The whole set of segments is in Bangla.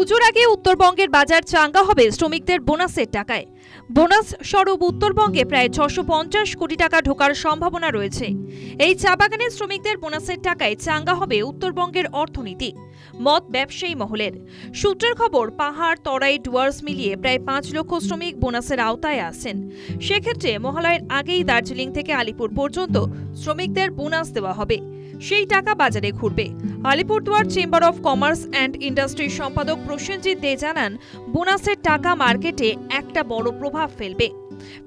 পুজোর আগে উত্তরবঙ্গের বাজার চাঙ্গা হবে শ্রমিকদের বোনাসের টাকায়। বোনাস স্বরূপ উত্তরবঙ্গে প্রায় ছশো পঞ্চাশ কোটি টাকা ঢোকার সম্ভাবনা রয়েছে। এই চা বাগানের শ্রমিকদের বোনাসের টাকায় চাঙ্গা হবে উত্তরবঙ্গের অর্থনীতি মত ব্যবসায়ী মহলের। সূত্রের খবর, পাহাড়, তরাই, ডুয়ার্স মিলিয়ে প্রায় পাঁচ লক্ষ শ্রমিক বোনাসের আওতায় আছেন সেক্ষেত্রে মহালয়ের আগেই দার্জিলিং থেকে আলিপুর পর্যন্ত শ্রমিকদের বোনাস দেওয়া হবে। সেই টাকা বাজারে ঘুরবে। Alipurduar chamber of commerce and ইন্ডাস্ট্রির সম্পাদক প্রসেনজিৎ দে জানান, বোনাসের টাকা মার্কেটে একটা বড় প্রভাব ফেলবে।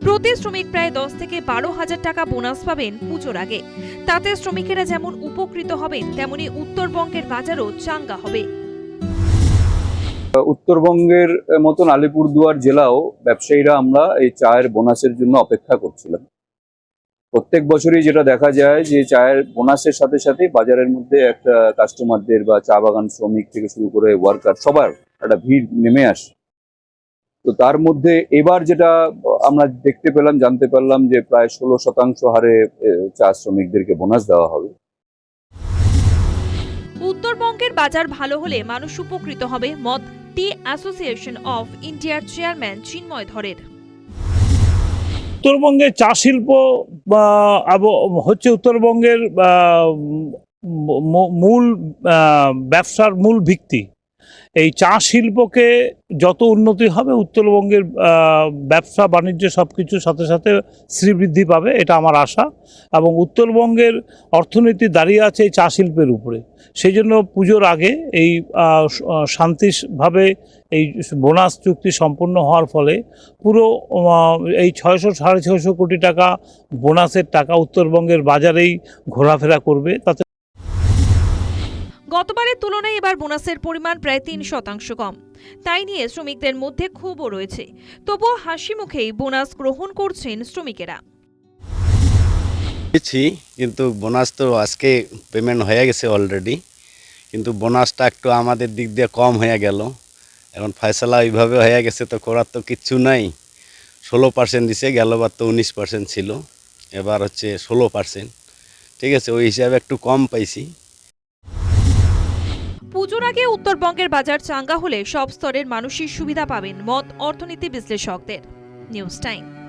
প্রতি শ্রমিক প্রায় দশ থেকে বারো হাজার টাকা বোনাস পাবেন পুজোর আগে। তাতে শ্রমিকেরা যেমন উপকৃত হবেন, তেমনি উত্তরবঙ্গের বাজারও চাঙ্গা হবে। উত্তরবঙ্গের মতন আলিপুরদুয়ার জেলাও ব্যবসায়ীরা আমরা এই চায়ের বোনাসের জন্য অপেক্ষা করছিলাম। প্রত্যেক বছরই যেটা দেখা যায় যে চায়ের বোনাসের সাথে সাথে বাজারের মধ্যে একটা কাস্টমারদের বা চা বাগান শ্রমিক থেকে শুরু করে ওয়ার্কার সবার একটা ভিড় নেমে আসে। তো তার মধ্যে এবার যেটা আমরা দেখতে পেলাম, জানতে পারলাম যে প্রায় ষোলো শতাংশ হারে চা শ্রমিকদেরকে বোনাস দেওয়া হবে। উত্তরবঙ্গের বাজার ভালো হলে মানুষ উপকৃত হবে মত টি অ্যাসোসিয়েশন অফ ইন্ডিয়ার চেয়ারম্যান চিন্ময় ধরের। উত্তরবঙ্গের চা শিল্প হচ্ছে উত্তরবঙ্গের মূল ব্যবসার মূল ভিত্তি। এই চা শিল্পকে যত উন্নতি হবে, উত্তরবঙ্গের ব্যবসা, বাণিজ্য সব কিছুর সাথে সাথে শ্রীবৃদ্ধি পাবে, এটা আমার আশা। এবং উত্তরবঙ্গের অর্থনীতি দাঁড়িয়ে আছে এই চা শিল্পের উপরে। সেই জন্য পুজোর আগে এই শান্তিভাবে এই বোনাস চুক্তি সম্পূর্ণ হওয়ার ফলে পুরো এই ছয়শো, সাড়ে ছয়শো কোটি টাকা বোনাসের টাকা উত্তরবঙ্গের বাজারেই ঘোরাফেরা করবে। তাতে গতবারের তুলনায় এবার বোনাসের পরিমাণ প্রায় তিন শতাংশ কম। তাই নিয়ে শ্রমিকদের মধ্যে ক্ষোভও রয়েছে। তবুও হাসি মুখেই বোনাস গ্রহণ করছেন শ্রমিকেরা। কিন্তু বোনাস তো আজকে পেমেন্ট হয়ে গেছে অলরেডি কিন্তু বোনাসটা একটু আমাদের দিক দিয়ে কম হয়ে গেল। এখন ফয়সলা ওইভাবে হয়ে গেছে তো করার তো কিচ্ছু নাই। ষোলো পার্সেন্ট দিছে গেলবার তো উনিশ পার্সেন্ট ছিল। এবার হচ্ছে ষোলো পার্সেন্ট ঠিক আছে, ওই হিসাবে একটু কম পাইছি। পুজোর আগে উত্তরবঙ্গের বাজার চাঙ্গা হলে সব স্তরের মানুষই সুবিধা পাবেন মত অর্থনীতি বিশ্লেষকদের। News time.